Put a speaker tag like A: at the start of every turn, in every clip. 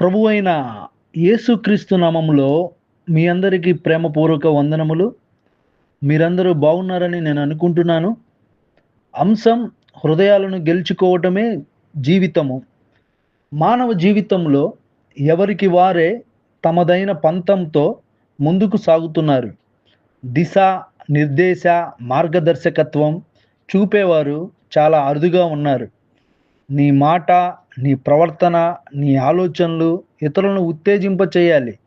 A: ప్రభు అయిన యేసుక్రీస్తు నామంలో మీ అందరికీ ప్రేమపూర్వక వందనములు. మీరందరూ బాగున్నారని నేను అనుకుంటున్నాను. అంశం హృదయాలను గెలుచుకోవటమే జీవితము. మానవ జీవితంలో ఎవరికి వారే తమదైన పంతంతో ముందుకు సాగుతున్నారు. దిశ నిర్దేశ మార్గదర్శకత్వం చూపేవారు చాలా అరుదుగా ఉన్నారు. నీ మాట నీ ప్రవర్తన నీ ఆలోచనలు ఇతరులను ఉత్తేజింప చేయాలి.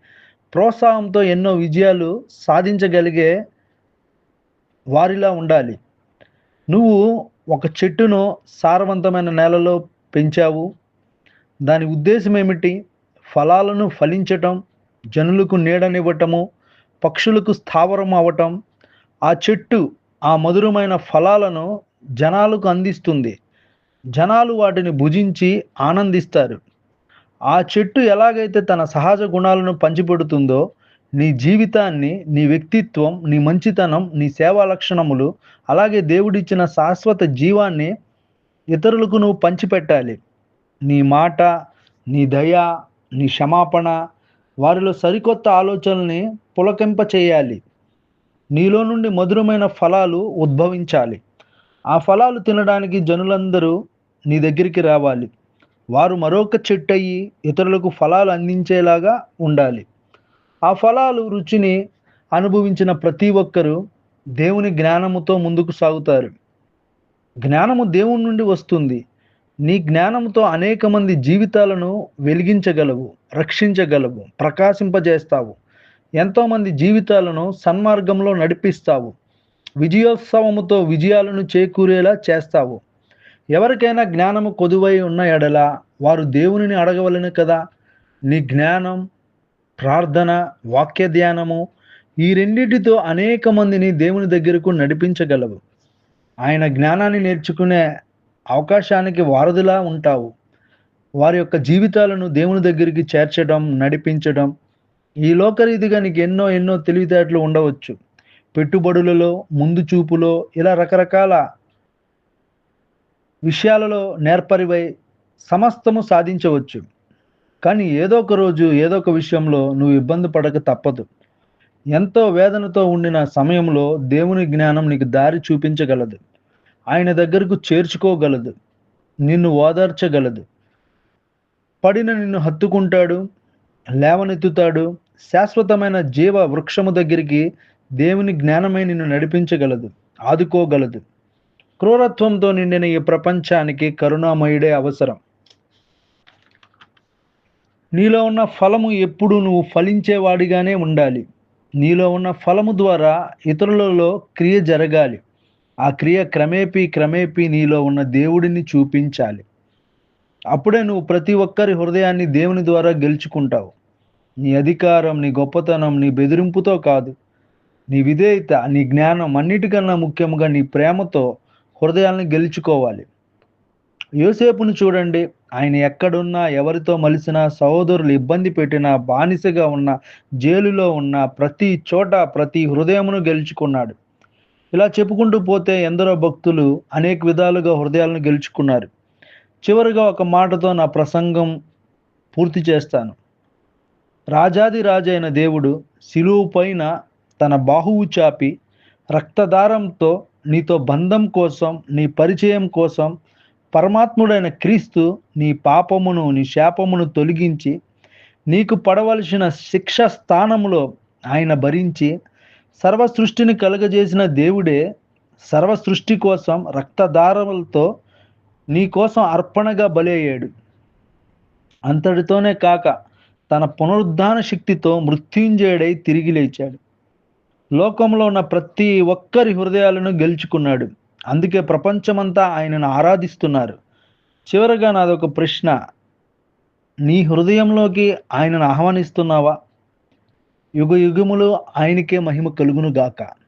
A: ప్రోత్సాహంతో ఎన్నో విజయాలు సాధించగలిగే వారిలా ఉండాలి. నువ్వు ఒక చెట్టును సారవంతమైన నేలలో పెంచావు. దాని ఉద్దేశం ఏమిటి? ఫలాలను ఫలించటం జనులకు నీడనివ్వటము పక్షులకు స్థావరం అవ్వటం ఆ చెట్టు ఆ మధురమైన ఫలాలను జనాలకు అందిస్తుంది. జనాలు వాటిని భుజించి ఆనందిస్తారు. ఆ చెట్టు ఎలాగైతే తన సహజ గుణాలను పంచిపెడుతుందో నీ జీవితాన్ని నీ వ్యక్తిత్వం నీ మంచితనం నీ సేవా లక్షణములు అలాగే దేవుడిచ్చిన శాశ్వత జీవాన్ని ఇతరులకు నువ్వు పంచిపెట్టాలి. నీ మాట నీ దయ నీ క్షమాపణ వారిలో సరికొత్త ఆలోచనల్ని పులకింప చేయాలి. నీలో నుండి మధురమైన ఫలాలు ఉద్భవించాలి. ఆ ఫలాలు తినడానికి జనులందరూ నీ దగ్గరికి రావాలి. వారు మరొక చెట్టు అయ్యి ఇతరులకు ఫలాలు అందించేలాగా ఉండాలి. ఆ ఫలాలు రుచిని అనుభవించిన ప్రతి ఒక్కరూ దేవుని జ్ఞానముతో ముందుకు సాగుతారు. జ్ఞానము దేవుని నుండి వస్తుంది. నీ జ్ఞానంతో అనేక మంది జీవితాలను వెలిగించగలవు రక్షించగలవు ప్రకాశింపజేస్తావు. ఎంతోమంది జీవితాలను సన్మార్గంలో నడిపిస్తావు. విజయోత్సవముతో విజయాలను చేకూరేలా చేస్తావు. ఎవరికైనా జ్ఞానము కొదువై ఉన్న ఎడల వారు దేవునిని అడగవలను కదా. నీ జ్ఞానం ప్రార్థన వాక్య ధ్యానము ఈ రెండింటితో అనేక మందిని దేవుని దగ్గరకు నడిపించగలవు. ఆయన జ్ఞానాన్ని నేర్చుకునే అవకాశానికి వారధిలా ఉంటావు. వారి యొక్క జీవితాలను దేవుని దగ్గరికి చేర్చడం నడిపించడం ఈ లోకరీతిగా నీకు ఎన్నో ఎన్నో తెలివితేటలు ఉండవచ్చు. పెట్టుబడులలో ముందు చూపులో ఇలా రకరకాల విషయాలలో నేర్పరివై సమస్తము సాధించవచ్చు. కానీ ఏదో ఒక రోజు ఏదో ఒక విషయంలో నువ్వు ఇబ్బంది పడక తప్పదు. ఎంతో వేదనతో ఉండిన సమయంలో దేవుని జ్ఞానం నీకు దారి చూపించగలదు. ఆయన దగ్గరకు చేర్చుకోగలదు. నిన్ను ఓదార్చగలదు. పడిన నిన్ను హత్తుకుంటాడు లేవనెత్తుతాడు. శాశ్వతమైన జీవ వృక్షము దగ్గరికి దేవుని జ్ఞానమై నిన్ను నడిపించగలదు ఆదుకోగలదు. క్రూరత్వంతో నిండిన ఈ ప్రపంచానికి కరుణామయుడే అవసరం. నీలో ఉన్న ఫలము ఎప్పుడు నువ్వు ఫలించేవాడిగానే ఉండాలి. నీలో ఉన్న ఫలము ద్వారా ఇతరులలో క్రియ జరగాలి. ఆ క్రియ క్రమేపీ క్రమేపీ నీలో ఉన్న దేవుడిని చూపించాలి. అప్పుడే నువ్వు ప్రతి ఒక్కరి హృదయాన్ని దేవుని ద్వారా గెలుచుకుంటావు. నీ అధికారం నీ గొప్పతనం నీ బెదిరింపుతో కాదు. నీ విధేయత నీ జ్ఞానం అన్నిటికన్నా ముఖ్యంగా నీ ప్రేమతో హృదయాలను గెలుచుకోవాలి. యోసేపును చూడండి. ఆయన ఎక్కడున్నా ఎవరితో మలిసినా సహోదరులు ఇబ్బంది పెట్టినా బానిసగా ఉన్న జైలులో ఉన్న ప్రతి చోట ప్రతి హృదయమును గెలుచుకున్నాడు. ఇలా చెప్పుకుంటూ పోతే ఎందరో భక్తులు అనేక విధాలుగా హృదయాలను గెలుచుకున్నారు. చివరిగా ఒక మాటతో నా ప్రసంగం పూర్తి చేస్తాను. రాజాది రాజైన దేవుడు శిలువు పైన తన బాహువు చాపి రక్తదారంతో నీతో బంధం కోసం నీ పరిచయం కోసం పరమాత్ముడైన క్రీస్తు నీ పాపమును నీ శాపమును తొలగించి నీకు పడవలసిన శిక్ష స్థానంలో ఆయన భరించి సర్వ సృష్టిని కలుగజేసిన దేవుడే సర్వ సృష్టి కోసం రక్తదారములతో నీ కోసం అర్పణగా బలయ్యాడు అంతటితోనే కాక తన పునరుద్ధాన శక్తితో మృత్యుంజయుడై తిరిగి లేచాడు. లోకంలో ఉన్న ప్రతి ఒక్కరి హృదయాలను గెలుచుకున్నాడు. అందుకే ప్రపంచమంతా ఆయనను ఆరాధిస్తున్నారు. చివరగా నాదొక ప్రశ్న. నీ హృదయంలోకి ఆయనను ఆహ్వానిస్తున్నావా? యుగ యుగములు ఆయనకే మహిమ కలుగును గాక